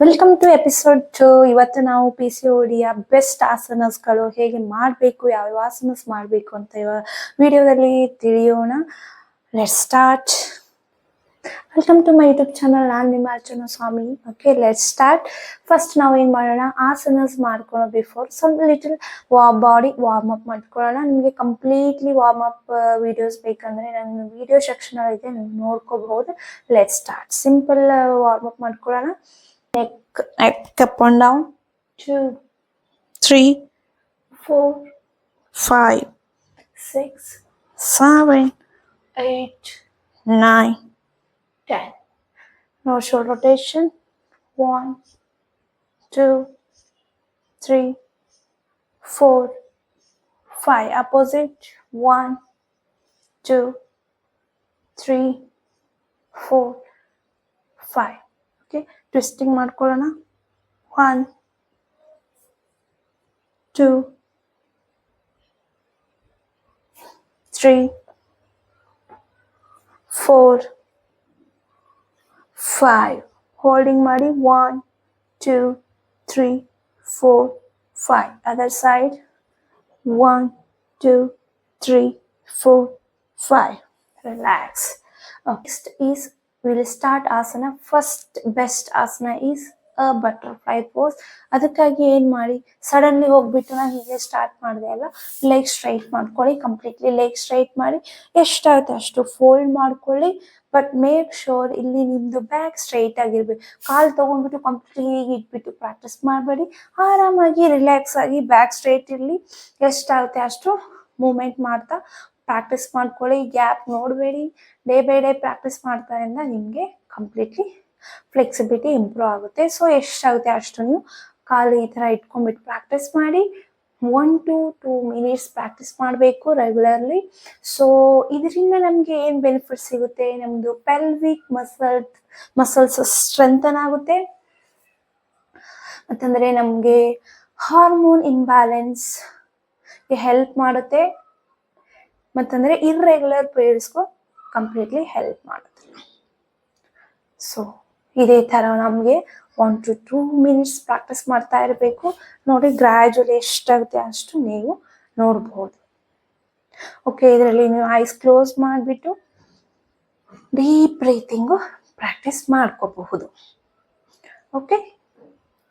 Welcome to episode two ಇವತ್ತು ನಾವು P C ಓಡಿಯ ಬೆಸ್ಟ್ ಆಸನಸ್ಗಳು ಹೇಗೆ ಮಾಡಬೇಕು, ಯಾವ ಆಸನಸ್ ಮಾಡಬೇಕು ಅಂತ ಇವ ವಿಡಿಯೋದಲ್ಲಿ ತಿಳಿಯೋಣ. Let start welcome to my YouTube channel ನಾನು ನಿಮ್ಮ Archana Swamy. Okay let start first ನಾವು ಏನು ಮಾಡೋಣ? ಆಸನಸ್ ಮಾಡ್ಕೊಳ್ಳೋ ಬಿಫೋರ್ ಸ್ವಲ್ಪ ಲಿಟಲ್ ವಾ ಬಾಡಿ ವಾರ್ಮ್ ಅಪ್ ಮಾಡ್ಕೊಳ್ಳೋಣ ನಿಮಗೆ ಕಂಪ್ಲೀಟ್ಲಿ ವಾರ್ಮ್ ಅಪ್ ವಿಡಿಯೋಸ್ ಬೇಕಂದ್ರೆ ನನ್ನ ವಿಡಿಯೋ ಸೆಕ್ಷನ್ ಇದೆ, ನೋಡ್ಕೋಬಹುದು. Let start simple warm up ಮಾಡ್ಕೊಳ್ಳೋಣ neck neck up and down. Two. Three. Four. Five. Six. Seven. Eight. Nine. Ten. No shoulder rotation. One. Two. Three. Four. Five. Opposite. One. Two. Three. Four. Five okay twisting ಮಾಡ್ಕೊಳ್ಳೋಣ. One two three four five holding ಮಾಡಿ. One two three four five other side one two three four five relax next is will start ಆಸನ first best ಆಸನ is a butterfly pose ಅದಕ್ಕಾಗಿ ಏನ್ ಮಾಡಿ? Suddenly ಹೋಗ್ಬಿಟ್ಟು ನಾನು ಹೀಗೆ ಸ್ಟಾರ್ಟ್ ಮಾಡಿದೆ ಅಲ್ಲ ಲೆಗ್ ಸ್ಟ್ರೈಟ್ ಮಾಡ್ಕೊಳ್ಳಿ ಕಂಪ್ಲೀಟ್ಲಿ ಲೆಗ್ ಸ್ಟ್ರೈಟ್ ಮಾಡಿ. ಎಷ್ಟಾಗುತ್ತೆ ಅಷ್ಟು? ಫೋಲ್ಡ್ ಮಾಡ್ಕೊಳ್ಳಿ ಬಟ್ ಮೇಕ್ ಶೋರ್ ಇಲ್ಲಿ ನಿಮ್ದು ಬ್ಯಾಕ್ ಸ್ಟ್ರೈಟ್ ಆಗಿರ್ಬೇಕು. ಕಾಲ್ ತಗೊಂಡ್ಬಿಟ್ಟು ಕಂಪ್ಲೀಟ್ಲಿ ಹೀಗೆ ಇಟ್ಬಿಟ್ಟು ಪ್ರಾಕ್ಟೀಸ್ ಮಾಡಬೇಡಿ. ಆರಾಮಾಗಿ ರಿಲ್ಯಾಕ್ಸ್ ಆಗಿ ಬ್ಯಾಕ್ ಸ್ಟ್ರೈಟ್ ಇರಲಿ. ಎಷ್ಟಾಗುತ್ತೆ ಅಷ್ಟು? ಮೂಮೆಂಟ್ ಮಾಡ್ತಾ. ಪ್ರಾಕ್ಟೀಸ್ ಮಾಡ್ಕೊಳ್ಳಿ ಗ್ಯಾಪ್ ನೋಡಬೇಡಿ ಡೇ ಬೈ ಡೇ ಪ್ರಾಕ್ಟೀಸ್ ಮಾಡ್ತಾರಿಂದ ನಿಮಗೆ ಕಂಪ್ಲೀಟ್ಲಿ ಫ್ಲೆಕ್ಸಿಬಿಲಿಟಿ ಇಂಪ್ರೂವ್ ಆಗುತ್ತೆ. ಸೊ ಎಷ್ಟಾಗುತ್ತೆ ಅಷ್ಟು ನೀವು ಕಾಲು ಈ ಥರ ಇಟ್ಕೊಂಡ್ಬಿಟ್ಟು ಪ್ರಾಕ್ಟೀಸ್ ಮಾಡಿ one two two minutes practice ಮಾಡಬೇಕು ರೆಗ್ಯುಲರ್ಲಿ ಸೊ ಇದರಿಂದ ನಮಗೆ ಏನು ಬೆನಿಫಿಟ್ ಸಿಗುತ್ತೆ? ನಮ್ಮದು ಪೆಲ್ವಿಕ್ ಮಸಲ್ ಮಸಲ್ಸ್ ಸ್ಟ್ರೆಂಥನ್ ಆಗುತ್ತೆ. ಮತ್ತಂದರೆ ನಮಗೆ ಹಾರ್ಮೋನ್ ಇಂಬ್ಯಾಲೆನ್ಸ್ಗೆ ಹೆಲ್ಪ್ ಮಾಡುತ್ತೆ. ಮತ್ತಂದ್ರೆ ಇರ್ರೆಗ್ಯುಲರ್ ಪೀರಿಯಡ್ಸ್ಗೂ ಕಂಪ್ಲೀಟ್ಲಿ ಹೆಲ್ಪ್ ಮಾಡುತ್ತೆ. ಸೊ ಇದೇ ಥರ ನಮಗೆ one two two minutes practice ಮಾಡ್ತಾ ಇರಬೇಕು. ನೋಡಿ ಗ್ರ್ಯಾಜುಲಿ ಎಷ್ಟಾಗುತ್ತೆ ಅಷ್ಟು ನೀವು ನೋಡ್ಬೋದು. ಓಕೆ ಇದರಲ್ಲಿ ನೀವು ಐಸ್ ಕ್ಲೋಸ್ ಮಾಡಿಬಿಟ್ಟು ಡೀಪ್ ಬ್ರೀತಿಂಗು ಪ್ರಾಕ್ಟೀಸ್ ಮಾಡ್ಕೋಬಹುದು. Okay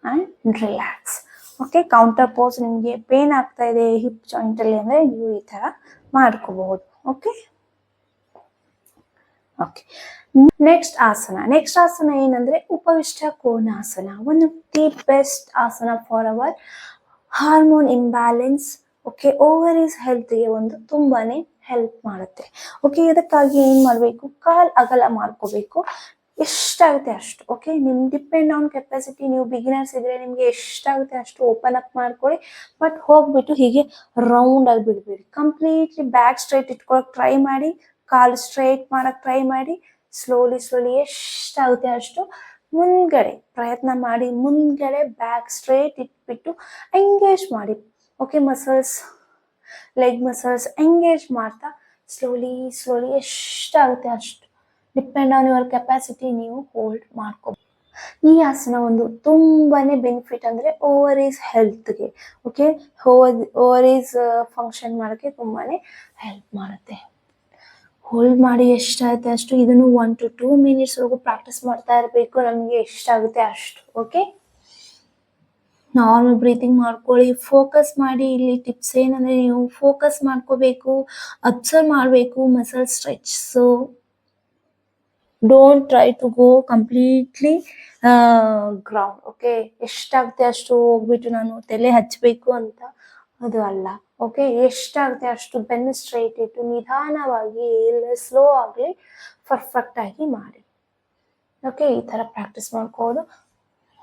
and relax okay counter pose ನಿಮಗೆ ಪೇನ್ ಆಗ್ತಾ ಇದೆ ಹಿಪ್ ಜಾಯಿಂಟಲ್ಲಿ ಅಂದರೆ ನೀವು ಈ ಥರ ಮಾಡ್ಕೋಬಹುದು. ಓಕೆ ಓಕೆ ನೆಕ್ಸ್ಟ್ ಆಸನ ನೆಕ್ಸ್ಟ್ ಆಸನ ಏನಂದ್ರೆ ಉಪವಿಷ್ಟ ಕೋನಾಸನ ಒನ್ ಆಫ್ ದಿ ಬೆಸ್ಟ್ ಆಸನ for our hormone imbalance okay ovaries ಹೆಲ್ತ್ಗೆ ಒಂದು ತುಂಬಾನೇ ಹೆಲ್ಪ್ ಮಾಡುತ್ತೆ. ಓಕೆ ಇದಕ್ಕಾಗಿ ಏನ್ ಮಾಡಬೇಕು? ಕಾಲ್ ಅಗಲ ಮಾಡ್ಕೋಬೇಕು. ಎಷ್ಟಾಗುತ್ತೆ ಅಷ್ಟು ಓಕೆ ನಿಮ್ ಡಿಪೆಂಡ್ ಆನ್ ಕೆಪಾಸಿಟಿ ನೀವು ಬಿಗಿನರ್ಸ್ ಇದ್ರೆ ನಿಮ್ಗೆ ಎಷ್ಟಾಗುತ್ತೆ ಅಷ್ಟು ಓಪನ್ ಅಪ್ ಮಾಡ್ಕೊಳ್ಳಿ. ಬಟ್ ಹೋಗ್ಬಿಟ್ಟು ಹೀಗೆ ರೌಂಡ್ ಆಗಿ ಬಿಡ್ಬೇಡಿ. ಕಂಪ್ಲೀಟ್ಲಿ ಬ್ಯಾಕ್ ಸ್ಟ್ರೈಟ್ ಇಟ್ಕೊಳಕ್ ಟ್ರೈ ಮಾಡಿ, ಕಾಲು ಸ್ಟ್ರೈಟ್ ಮಾಡಕ್ ಟ್ರೈ ಮಾಡಿ ಸ್ಲೋಲಿ ಸ್ಲೋಲಿ ಎಷ್ಟಾಗುತ್ತೆ ಅಷ್ಟು ಮುಂದ್ಗಡೆ ಪ್ರಯತ್ನ ಮಾಡಿ, ಮುಂದ್ಗಡೆ ಬ್ಯಾಕ್ ಸ್ಟ್ರೈಟ್ ಇಟ್ಬಿಟ್ಟು ಎಂಗೇಜ್ ಮಾಡಿ. Okay muscles leg muscles engage ಮಾಡ್ತಾ ಸ್ಲೋಲಿ ಸ್ಲೋಲಿ ಎಷ್ಟಾಗುತ್ತೆ ಅಷ್ಟು ಡಿಪೆಂಡ್ ಆನ್ ಯುವರ್ ಕೆಪಾಸಿಟಿ ನೀವು ಹೋಲ್ಡ್ ಮಾಡ್ಕೋಬಹುದು ಈ ಆಸನ ಒಂದು ತುಂಬಾನೇ ಬೆನಿಫಿಟ್ ಅಂದ್ರೆ ಓವರ್ ಈಸ್ ಹೆಲ್ತ್ಗೆ ಓಕೆ ಓವರ್ ಈಸ್ ಫಂಕ್ಷನ್ ಮಾಡೋಕ್ಕೆ ತುಂಬಾನೇ ಹೆಲ್ಪ್ ಮಾಡುತ್ತೆ. ಹೋಲ್ಡ್ ಮಾಡಿ ಎಷ್ಟಾಗುತ್ತೆ ಅಷ್ಟು ಇದನ್ನು ಒನ್ ಟು ಟೂ ಮಿನಿಟ್ಸ್ ವರೆಗೂ ಪ್ರಾಕ್ಟೀಸ್ ಮಾಡ್ತಾ ಇರಬೇಕು, ನಮಗೆ ಎಷ್ಟಾಗುತ್ತೆ ಅಷ್ಟು ಓಕೆ ನಾರ್ಮಲ್ ಬ್ರೀತಿಂಗ್ ಮಾಡ್ಕೊಳ್ಳಿ ಫೋಕಸ್ ಮಾಡಿ ಇಲ್ಲಿ ಟಿಪ್ಸ್ ಏನಂದ್ರೆ ನೀವು ಫೋಕಸ್ ಮಾಡ್ಕೋಬೇಕು ಅಬ್ಸರ್ವ್ ಮಾಡಬೇಕು muscle stretches don't try to go completely ground okay ಎಷ್ಟಾಗುತ್ತೆ ಅಷ್ಟು ಹೋಗ್ಬಿಟ್ಟು ನಾನು ತಲೆ ಹಚ್ಚಬೇಕು ಅಂತ ಅದು ಅಲ್ಲ ಓಕೆ ಎಷ್ಟಾಗುತ್ತೆ ಅಷ್ಟು ಬೆನ್ನು ಸ್ಟ್ರೈಟ್ ಇಟ್ಟು ನಿಧಾನವಾಗಿ ಸ್ಲೋ ಆಗಲಿ ಪರ್ಫೆಕ್ಟ್ ಆಗಿ ಮಾಡಿ. ಓಕೆ ಈ ಥರ practice ಮಾಡ್ಕೋದು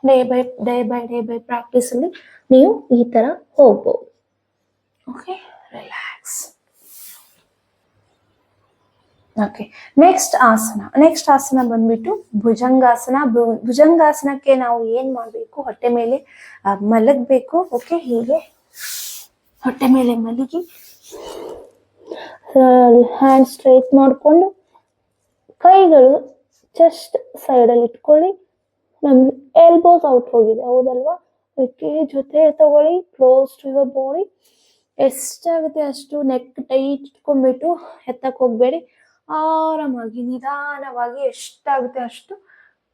day by day by day by ಪ್ರಾಕ್ಟೀಸಲ್ಲಿ ನೀವು ಈ ಥರ ಹೋಗ್ಬೋದು. ಓಕೆ ರಿಲ್ಯಾಕ್ಸ್ ಓಕೆ ನೆಕ್ಸ್ಟ್ ಆಸನ ನೆಕ್ಸ್ಟ್ ಆಸನ ಬಂದ್ಬಿಟ್ಟು ಭುಜಂಗಾಸನ. ಭುಜಂಗಾಸನಕ್ಕೆ ನಾವು ಏನ್ ಮಾಡ್ಬೇಕು? ಹೊಟ್ಟೆ ಮೇಲೆ ಮಲಗ್ಬೇಕು. ಓಕೆ ಹೀಗೆ. ಹೊಟ್ಟೆ ಮೇಲೆ ಮಲಗಿ ಹ್ಯಾಂಡ್ ಸ್ಟ್ರೈಟ್ ಮಾಡಿಕೊಂಡು ಕೈಗಳು ಚೆಸ್ಟ್ ಸೈಡಲ್ಲಿ ಇಟ್ಕೊಳ್ಳಿ. ನಮ್ ಎಲ್ಬೋಸ್ ಔಟ್ ಹೋಗಿದೆ. ಹೌದಲ್ವಾ? ಅದಕ್ಕೆ ಜೊತೆ ತಗೊಳ್ಳಿ. ಕ್ಲೋಸ್ ಟು ಯುವರ್ ಬಾಡಿ ಎಷ್ಟಾಗುತ್ತೆ ಅಷ್ಟು ನೆಕ್ ಟೈಟ್ ಇಟ್ಕೊಂಡ್ಬಿಟ್ಟು ಎತ್ತಕ್ಕೆ ಹೋಗ್ಬೇಡಿ. ಆರಾಮಾಗಿ ನಿಧಾನವಾಗಿ ಎಷ್ಟಾಗುತ್ತೆ ಅಷ್ಟು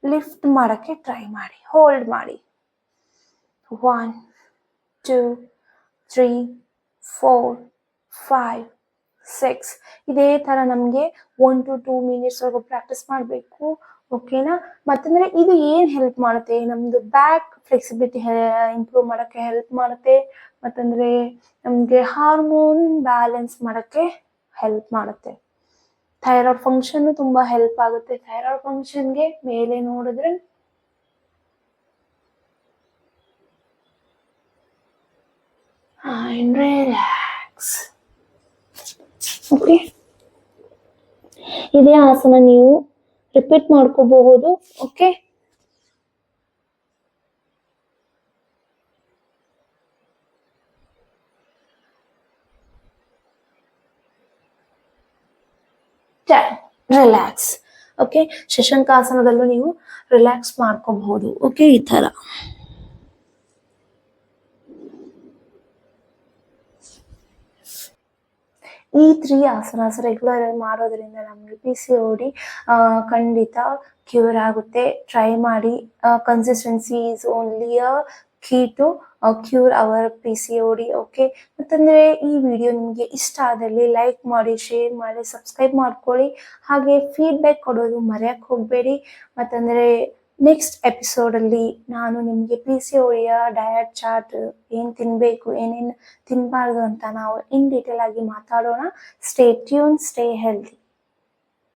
ಲಿಫ್ಟ್ ಮಾಡೋಕ್ಕೆ ಟ್ರೈ ಮಾಡಿ ಹೋಲ್ಡ್ ಮಾಡಿ. One two three four five six ಇದೇ ಥರ ನಮಗೆ ಒನ್ ಟು ಟೂ ಮಿನಿಟ್ಸ್ವರೆಗೂ ಪ್ರಾಕ್ಟೀಸ್ ಮಾಡಬೇಕು ಓಕೆನಾ ಮತ್ತಂದರೆ ಇದು ಏನು ಹೆಲ್ಪ್ ಮಾಡುತ್ತೆ? ನಮ್ಮದು ಬ್ಯಾಕ್ ಫ್ಲೆಕ್ಸಿಬಿಲಿಟಿ ಇಂಪ್ರೂವ್ ಮಾಡೋಕ್ಕೆ ಹೆಲ್ಪ್ ಮಾಡುತ್ತೆ, ಮತ್ತಂದರೆ ನಮಗೆ ಹಾರ್ಮೋನ್ ಬ್ಯಾಲೆನ್ಸ್ ಮಾಡೋಕ್ಕೆ ಹೆಲ್ಪ್ ಮಾಡುತ್ತೆ. ಥೈರಾಯ್ಡ್ ಫಂಕ್ಷನ್ ತುಂಬಾ ಹೆಲ್ಪ್ ಆಗುತ್ತೆ. ಥೈರಾಯ್ಡ್ ಫಂಕ್ಷನ್ಗೆ ಮೇಲೆ ನೋಡಿದ್ರೆ. ಓಕೆ ಇದೇ ಆಸನ ನೀವು ರಿಪೀಟ್ ಮಾಡ್ಕೋಬಹುದು. ಓಕೆ ರಿಲ್ಯಾಕ್ಸ್ ಓಕೆ ಶಶಂಕಾಸನದಲ್ಲೂ ನೀವು ರಿಲ್ಯಾಕ್ಸ್ ಮಾಡ್ಕೋಬಹುದು. ಓಕೆ ಈ ತರ ಈ ತ್ರೀ ಆಸನಾಸ ರೆಗ್ಯುಲರ್ ಮಾಡೋದ್ರಿಂದ ನಮಗೆ ಪಿ ಸಿ ಓ ಡಿ ಖಂಡಿತ ಕ್ಯೂರ್ ಆಗುತ್ತೆ. ಟ್ರೈ ಮಾಡಿ consistency is only a key to cure our P C O D okay? ಮತ್ತಂದ್ರೆ ಈ ವಿಡಿಯೋ ನಿಮಗೆ ಇಷ್ಟ ಆದಲ್ಲಿ ಲೈಕ್ ಮಾಡಿ, ಶೇರ್ ಮಾಡಿ, ಸಬ್ಸ್ಕ್ರೈಬ್ ಮಾಡ್ಕೊಳ್ಳಿ. ಹಾಗೆ ಫೀಡ್ಬ್ಯಾಕ್ ಕೊಡೋದು ಮರೆಯಕ್ಕೆ ಹೋಗಬೇಡಿ. ಮತ್ತಂದ್ರೆ ನೆಕ್ಸ್ಟ್ ಎಪಿಸೋಡಲ್ಲಿ ನಾನು ನಿಮಗೆ ಪಿ ಸಿ ಒಡಿಯ ಡಯಟ್ ಚಾರ್ಟ್ ಏನು ತಿನ್ನಬೇಕು ಏನೇನು ತಿನ್ನಬಾರ್ದು ಅಂತ ನಾವು ಇನ್ ಡೀಟೇಲ್ ಆಗಿ ಮಾತಾಡೋಣ. Stay tune stay healthy